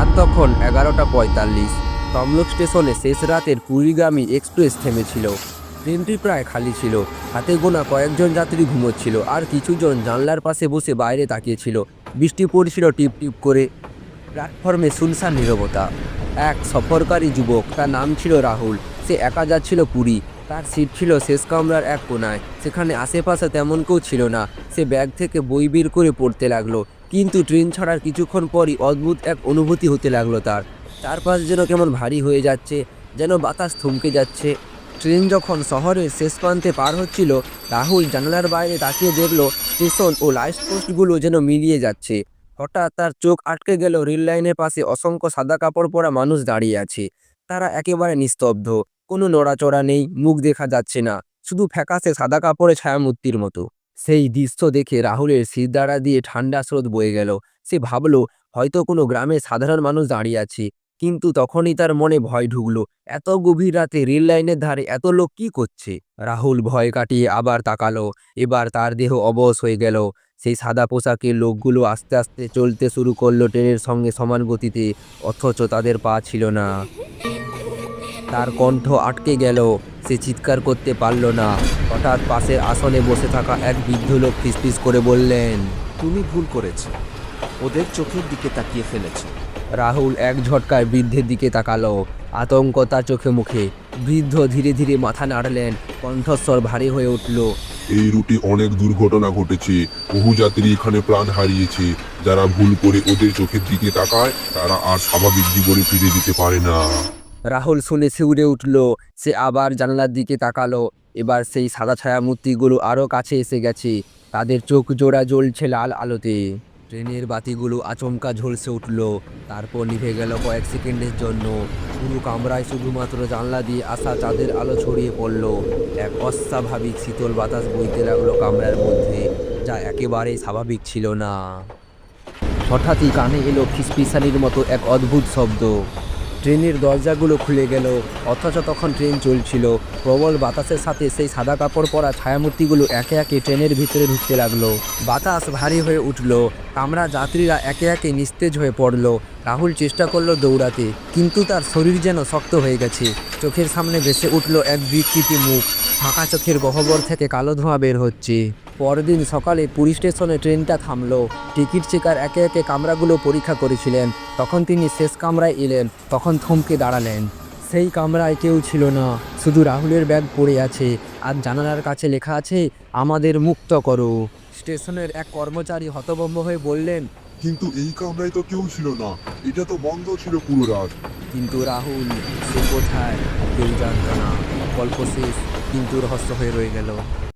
রাত তখন এগারোটা পঁয়তাল্লিশ। তমলুক স্টেশনে শেষ রাতের পুরীগামী এক্সপ্রেস থেমেছিল। ট্রেনটি প্রায় খালি ছিল। হাতে গোনা কয়েকজন যাত্রী ঘুমোচ্ছিল আর কিছুজন জানলার পাশে বসে বাইরে তাকিয়েছিল। বৃষ্টি পড়ছিল টিপ টিপ করে। প্ল্যাটফর্মে শুনশান নীরবতা। এক সফরকারী যুবক, তার নাম ছিল রাহুল। সে একা যাচ্ছিল পুরী। তার সিট ছিল শেষ কামরার এক কোনায়। সেখানে আশেপাশে তেমন কেউ ছিল না। সে ব্যাগ থেকে বই বের করে পড়তে লাগল। কিন্তু ট্রেন ছাড়ার কিছুক্ষণ পরই অদ্ভুত এক অনুভূতি হতে লাগল তার। চারপাশ যেন কেমন ভারী হয়ে যাচ্ছে, যেন বাতাস থমকে যাচ্ছে। ট্রেন যখন শহরের শেষ প্রান্তে পার হচ্ছিল, রাহুল জানালার বাইরে তাকিয়ে দেখল স্টেশন ও লাইট পোস্টগুলো যেন মিলিয়ে যাচ্ছে। হঠাৎ তার চোখ আটকে গেল রেল লাইনের পাশে অসংখ্য সাদা কাপড় পরা মানুষ দাঁড়িয়ে আছে। তারা একেবারে নিস্তব্ধ, কোনো নড়াচড়া নেই, মুখ দেখা যাচ্ছে না, শুধু ফ্যাকাশে সাদা কাপড়ে ছায়ামূর্তির মতো। সেই দৃশ্য দেখে রাহুলের সিরদাঁড়া দিয়ে ঠান্ডা স্রোত বয়ে গেল। সে ভাবলো, হয়তো কোনো গ্রামে সাধারণ মানুষ দাঁড়িয়ে আছে। কিন্তু তখনই তার মনে ভয় ঢুকলো। এত গভীর রাতে রেল লাইনের ধারে এত লোক কি করছে? রাহুল ভয় কাটিয়ে আবার তাকালো। এবার তার দেহ অবশ হয়ে গেল। সেই সাদা পোশাকের লোকগুলো আস্তে আস্তে চলতে শুরু করল ট্রেনের সঙ্গে সমান গতিতে। অথচ তাদের পা ছিল না। তার কণ্ঠ আটকে গেল। সে চিৎকার করতে পারল না। হঠাৎ পাশের আসনে বসে থাকা এক বৃদ্ধ লোক ফিসফিস করে বললেন তুমি ভুল করেছ। ওদের চোখের দিকে তাকিয়ে ফেলেছ। রাহুল এক ঝটকায় বৃদ্ধের দিকে তাকালো আতঙ্ক তার চোখে মুখে। বৃদ্ধ ধীরে ধীরে মাথা নাড়লেন কণ্ঠস্বর ভারী হয়ে উঠল। এই রুটে অনেক দুর্ঘটনা ঘটেছে। বহু যাত্রী এখানে প্রাণ হারিয়েছে। যারা ভুল করে ওদের চোখের দিকে তাকায় তারা আর স্বাভাবিক জীবনে ফিরে দিতে পারে না। রাহুল শুনে শিউরে উঠল, সে আবার জানালার দিকে তাকালো। এবার সেই সাদা ছায়া মূর্তিগুলো আরও কাছে এসে গেছে। তাদের চোখ জোড়া জ্বলছে লাল আলোতে। ট্রেনের বাতিগুলো আচমকা ঝলসে উঠল। তারপর নিভে গেল কয়েক সেকেন্ডের জন্য। পুরো কামরায় শুধুমাত্র জানলা দিয়ে আসা চাঁদের আলো ছড়িয়ে পড়ল। এক অস্বাভাবিক শীতল বাতাস বইতে লাগল কামরার মধ্যে, যা একেবারেই স্বাভাবিক ছিল না। হঠাৎই কানে এলো ফিসফিসানির মতো এক অদ্ভুত শব্দ। ট্রেনের দরজাগুলো খুলে গেল। অথচ তখন ট্রেন চলছিল। প্রবল বাতাসের সাথে সেই সাদা কাপড় পরা ছায়ামূর্তিগুলো একে একে ট্রেনের ভিতরে ঢুকতে লাগল। বাতাস ভারী হয়ে উঠল। কামরা যাত্রীরা একে একে নিস্তেজ হয়ে পড়ল। রাহুল চেষ্টা করল দৌড়াতে, কিন্তু তার শরীর যেন শক্ত হয়ে গেছে। চোখের সামনে ভেসে উঠল এক বিকৃতি মুখ। ফাঁকা চোখের গহ্বর থেকে কালো ধোঁয়া বের হচ্ছে। পরদিন সকালে পুরী স্টেশনে ট্রেনটা থামলো। টিকিট চেকার একে একে কামরাগুলো পরীক্ষা করেছিলেন। তখন তিনি শেষ কামরায় এলেন তখন থমকে দাঁড়ালেন। সেই কামরায় কেউ ছিল না শুধু রাহুলের ব্যাগ পড়ে আছে। আর জানালার কাছে লেখা আছে আমাদের মুক্ত করো। স্টেশনের এক কর্মচারী হতভম্ব হয়ে বললেন কিন্তু এই কামরায় তো কেউ ছিল না। এটা তো বন্ধ ছিল পুরো রাত। কিন্তু রাহুল সে কোথায়? কেউ জানত না। গল্প শেষ কিন্তু রহস্য হয়ে রয়ে গেল।